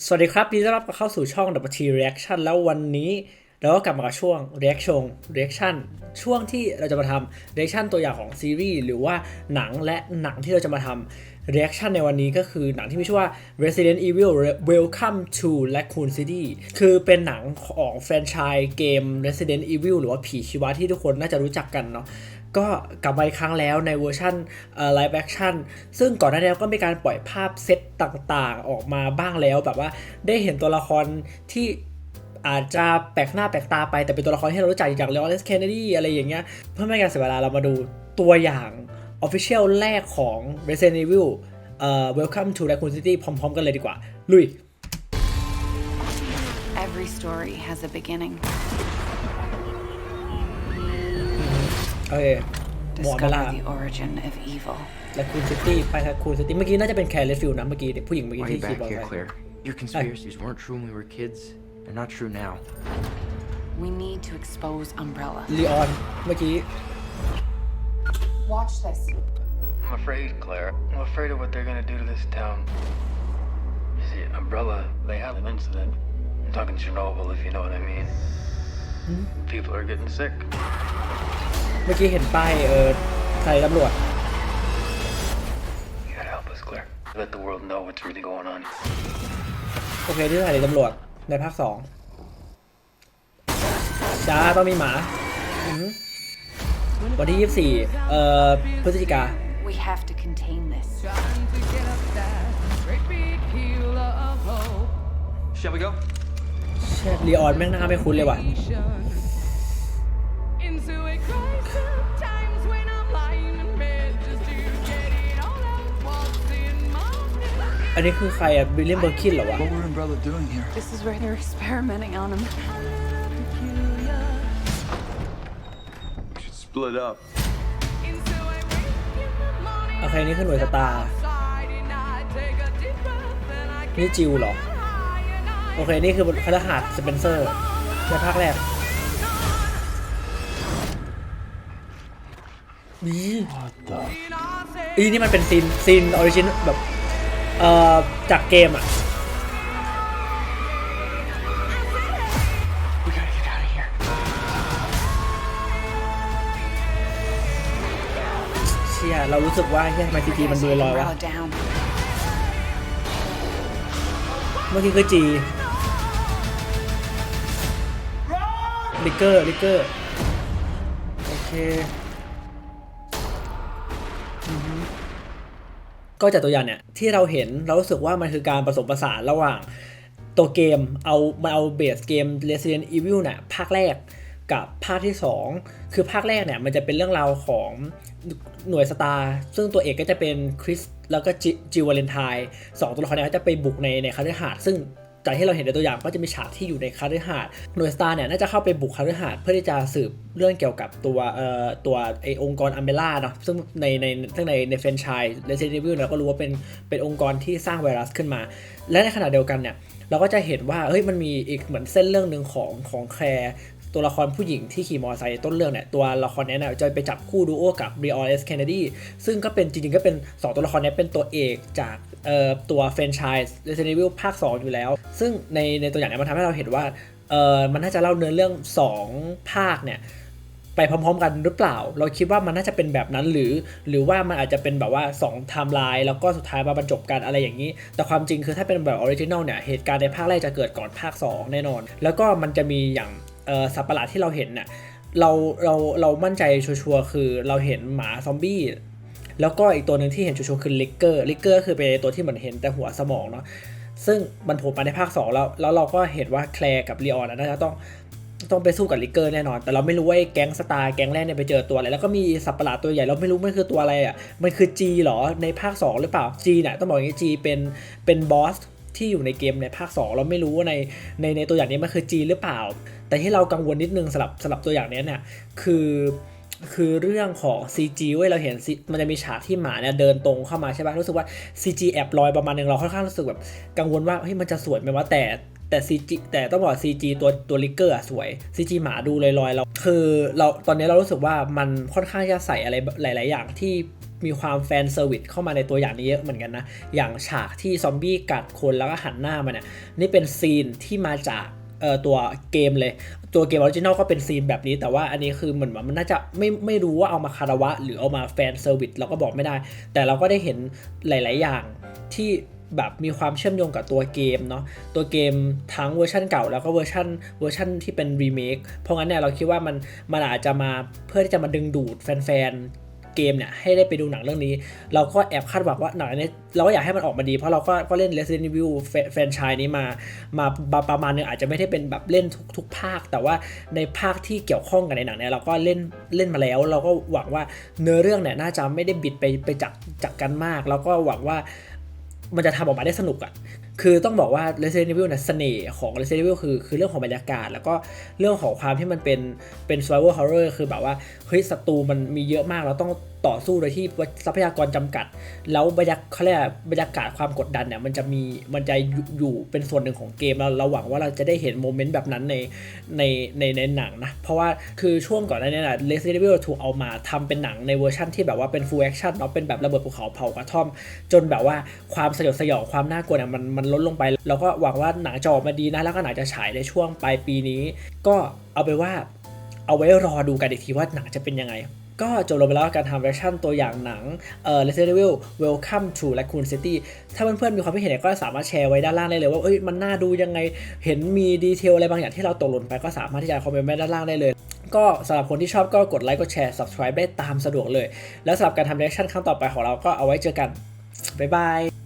สวัสดีครับยินดีต้อนรับเข้าสู่ช่อง w t Reaction แล้ววันนี้เราก็กลับมากับช่วง Reaction Reaction ช่วงที่เราจะมาทำ Reaction ตัวอย่างของซีรีส์หรือว่าหนังและหนังที่เราจะมาทำ Reaction ในวันนี้ก็คือหนังที่มีชื่อว่า Resident Evil Welcome to Raccoon City คือเป็นหนังของแฟรนไชส์เกม Resident Evil หรือว่าผีชีวะที่ทุกคนน่าจะรู้จักกันเนาะ ก็กลับมาอีกครั้งแล้วในเวอร์ชันไลฟ์แอคชั่นซึ่งก่อนหน้านี้ก็มีการปล่อยภาพเซตต่างๆ ออกมาบ้างแล้วแบบว่าได้เห็นตัวละครที่อาจจะแปลกหน้าแปลกตาไปแต่เป็นตัวละครที่เรารู้จักอย่างเลออนสเคนเนดีอะไรอย่างเงี้ยเพื่อไม่ให้การเสียเวลาเรามาดูตัวอย่าง Official แรกของ Resident Evil เอ่อ Welcome to Raccoon City พร้อม ๆ กันเลยดีกว่า ลุย Every story has a beginning. โอเคหมอเบ Discover ล่า the origin of evil. และคูนซิตี้ไปคูนซิตี้เมื่อกี้น่าจะเป็นแคร์เลฟิลนะเมื่อกี้เด็กผู้หญิงเมื่อกี้ Why are ที่ you ขี่ back บอล here, ไป Claire? Your conspiracies weren't true when we were kids. They're not true now. We need to expose Umbrella. ลีออนเมื่อกี้ Watch this. I'm afraid, Claire. I'm afraid of what they're gonna do to this town. You see, Umbrella, they had an incident. I'm talking Chernobyl, if you know what I mean. People are getting sick. เมื่อกี้เห็นป้ายเออใส่ตำรวจ You gotta help us, Claire. Let the world know what's really going on. โอเคที่ใส่ตำรวจในภาคสองจ้าต้องมีหมาอือหือวันที่ 24 เอ่อพฤศจิกา We have to contain this. Shall we go? เชี่ยลีออนแม่งหน้าไม่คุ้นเลยว่ะ Into อันนี้คือใครอะวิลเลียมเบอร์คินเหรอวะ What were Umbrella doing here? This is where they're experimenting on him. We should split up. Into a wake in the morning, โอเคนี่คือหน่วยสตาร์ outside and I take a deep breath and I นี่ get จิวเหรอ high and I โอเค นี่คือคฤหาสน์สเปนเซอร์ในภาคแรกนี่ and I say อีนี่มันเป็นซีนซีนออริจินแบบ เอ่อจากเกมอะ We gotta get out of here. เชี่ยเรารู้สึกว่าเฮ้ยทำไมซีจีมันดูลอยๆวะ Umbrella down. เมื่อกี้คือจีลิกเกอร์ลิกเกอร์ โอเค ก็จากตัวอย่างเนี่ยที่เราเห็นเรารู้สึกว่ามันคือการผสมผสานระหว่างตัวเกมเอามาเอาเบสเกม Resident Evil เนี่ยภาคแรกกับภาคที่ 2 คือภาคแรกเนี่ยมันจะเป็นเรื่องราวของหน่วยสตาร์ซึ่งตัวเอกก็จะเป็นคริสแล้วก็จิวเวเลนไทน์สองตัวละครเนี้ก็จะไปบุกในในคาฤหาสน์ซึ่ง จากที่เราเห็นในตัวอย่างก็จะมีฉากที่อยู่ในคาฤหาสน์หน่วยสตาร์เนี่ยน่าจะเข้าไปบุกคาฤหาสน์เพื่อที่จะสืบเรื่องเกี่ยวกับตัวเอ่อตัวไอองค์กรอัมเบล่าเนาะซึ่งในในซึ่งในในแฟรนไชส์เรซิเดนวิลเราก็รู้ว่าเป็นเป็นองค์กรที่สร้างไวรัสขึ้นมา และในขณะเดียวกันเนี่ยเราก็จะเห็นว่าเฮ้ยมันมีอีกเหมือนเส้นเรื่องหนึ่งของของแคร์ ตัวละครผู้หญิงที่ขี่มอเตอร์ไซค์ต้นเรื่องเนี่ยตัวละครนี้เนี่ยจะไปจับคู่ดูโอกับ b r i o n S Kennedy ซึ่งก็เป็นจริงๆ ก็เป็น 2 ตัวละครนี้เป็นตัวเอกจากเอ่อตัวแฟรนไชส์ Resident Evil ภาค 2 อยู่แล้ว ซึ่งในในตัวอย่างเนี้ยมันทำให้เราเห็นว่าเออมันน่าจะเล่าเนื้อเรื่อง 2 ภาคเนี่ยไปพร้อมๆกันหรือเปล่า เราคิดว่ามันน่าจะเป็นแบบนั้นหรือ หรือว่ามันอาจจะเป็นแบบว่า2ไทม์ไลน์แล้วก็สุดท้ายมาบรรจบกันอะไรอย่างนี้ แต่ความจริงคือถ้าเป็นแบบออริจินอลเนี่ยเหตุการณ์ในภาคแรกจะเกิดก่อนภาค 2 แน่นอน แล้วก็มันจะมีอย่าง สัตว์ประหลาดที่เราเห็นน่ะเราเราเรามั่นใจชัวร์คือเราเห็นหมาซอมบี้แล้วก็อีกตัวหนึ่งที่เห็นชัวร์คือลิกเกอร์ลิกเกอร์คือเป็นตัวที่เหมือนเห็นแต่หัวสมองเนาะซึ่งมันโผล่มาในภาค 2 แล้ว แล้วเราก็เห็นว่าแคลร์กับลีออนน่าจะต้องต้องไปสู้กับลิกเกอร์แน่นอน แต่เราไม่รู้ว่าไอ้แก๊งสตาร์แก๊งแรกเนี่ยไปเจอตัวอะไร แล้วก็มีสัตว์ประหลาดตัวใหญ่เราไม่รู้มันคือตัวอะไรอะ มันคือ G เหรอในภาค 2 หรือเปล่า G เนี่ยต้องบอกอย่างนี้ G เป็นเป็นบอส ที่อยู่ในเกมในภาค 2 เราไม่รู้ว่าในในในตัวอย่างนี้มันคือ G หรือเปล่า แต่ที่เรากังวลนิดนึงสำหรับสำหรับตัวอย่างนี้เนี่ยคือคือเรื่องของ CG เว้ยเราเห็นมันจะมีฉากที่หมาเนี่ยเดินตรงเข้ามาใช่ปะรู้สึกว่า CG แอบลอยประมาณนึงเราค่อนข้างรู้สึกแบบกังวลว่าเฮ้ยมันจะสวยไหมวะแต่แต่ CG แต่ต้องบอกว่า CG ตัวตัวลิกเกอร์อะสวย CG หมาดูลอยๆเราคือเราตอนนี้เรารู้สึกว่ามันค่อนข้างจะใส่อะไรหลาย ๆ อย่างที่ มีความแฟนเซอร์วิสเข้ามาในตัวอย่างนี้เยอะเหมือนกันนะ อย่างฉากที่ซอมบี้กัดคนแล้วก็หันหน้ามาเนี่ยนี่เป็นซีนที่มาจากเอ่อตัวเกมเลย ตัวเกมออริจินอลก็เป็นซีนแบบนี้ แต่ว่าอันนี้คือเหมือนว่ามันน่าจะไม่ไม่รู้ว่าเอามาคารวะ หรือเอามาแฟนเซอร์วิสเราก็บอกไม่ได้ แต่เราก็ได้เห็นหลาย ๆ อย่างที่แบบมีความเชื่อมโยงกับตัวเกมเนาะตัวเกมทั้งเวอร์ชันเก่าแล้วก็เวอร์ชันเวอร์ชันที่เป็นรีเมคเพราะงั้นเนี่ยเราคิดว่ามันมันอาจจะมาเพื่อที่จะมาดึงดูดแฟนๆ เกมเนี่ยให้ได้ไปดูหนังเรื่องนี้ เราก็แอบคาดหวังว่าหนังอันนี้เราก็อยากให้มันออกมาดีเพราะเราก็ก็เล่น Resident Evil แฟนชายนี้มามาประมาณนึงอาจจะไม่ได้เป็นแบบเล่นทุกทุกภาค แต่ว่าในภาคที่เกี่ยวข้องกับในหนังเนี่ยเราก็เล่นเล่นมาแล้ว เราก็หวังว่าเนื้อเรื่องเนี่ยน่าจะไม่ได้บิดไปไปจากจากกันมาก แล้วก็หวังว่ามันจะทำออกมาได้สนุกอะ่ะ คือต้องบอกว่า Resident Evil นี่ยเสน่ห์ของ Resident Evil คือคือเรื่องของบรรยากาศ แล้วก็เรื่องของความที่มันเป็นเป็น survival horror คือแบบว่าเฮ้ยศัตรูมันมีเยอะมากเราต้องต่อสู้โดยที่ทรัพยากรจำกัด แล้วบรรยากเขาเรียกบรรยากาศความกดดันเนี่ยมันจะมีมันจะอยู่เป็นส่วนหนึ่งของเกมเราเราหวังว่าเราจะได้เห็นโมเมนต์แบบนั้นในในในในหนังนะ เพราะว่าคือช่วงก่อนหน้านี้นะ Resident Evil ถูกเอามาทำเป็นหนังในเวอร์ชั่นที่แบบว่าเป็น full action เนาะเป็นแบบระเบิดภูเขาเผากระท่อม จนแบบว่าความสยดสยองความน่ากลัวเนี่ยมันมันลดลงไป เราก็หวังว่าหนังจะออกมาดีนะ แล้วก็หนังจะฉายในช่วงปลายปีนี้ ก็เอาไปว่าเอาไว้รอดูกันอีกทีว่าหนังจะเป็นยังไง ก็จบลงไปแล้วการทำเวอร์ชันตัวอย่างหนังเอ่อ Resident Evil Welcome to Raccoon City ถ้าเพื่อนๆมีความคิดเห็นก็สามารถแชร์ไว้ด้านล่างได้เลยว่าเอ้ยมันน่าดูยังไงเห็นมีดีเทลอะไรบางอย่างที่เราตกหล่นไปก็สามารถที่จะคอมเมนต์ไว้ด้านล่างได้เลยก็สำหรับคนที่ชอบก็กดไลค์กดแชร์ subscribe ได้ตามสะดวกเลย แล้วสำหรับการทำ reaction ครั้งต่อไปของเราก็เอาไว้เจอกัน บ๊ายบาย